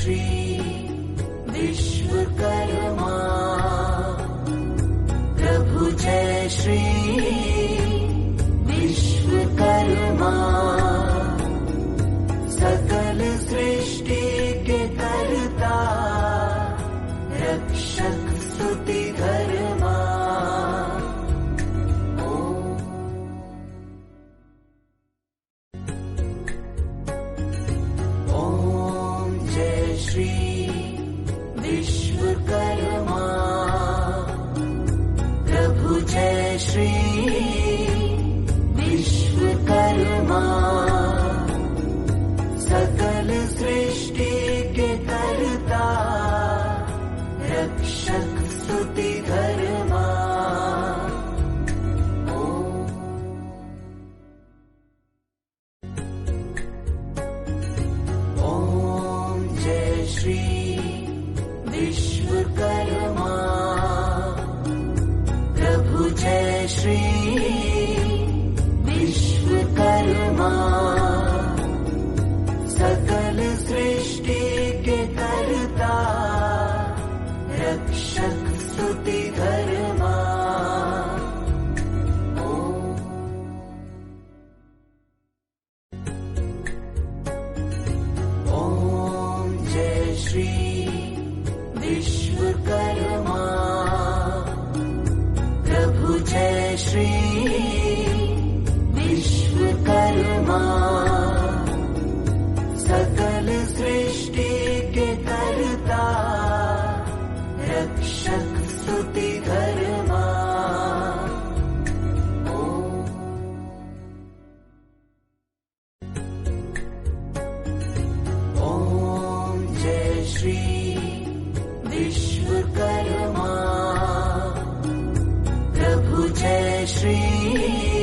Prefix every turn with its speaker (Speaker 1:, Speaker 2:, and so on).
Speaker 1: श्री श्री विश्वकर्मा। प्रभु जय श्री श्री विश्वकर्मा सकल सृष्टि के करता रक्षक स्तुति धर्मा। ॐ जय श्री विश्वकर्मा श्री विश्वकर्मा सकल सृष्टि के करता रक्षक स्तुति धर्मा। ॐ जय श्री विश्वकर्मा जय श्री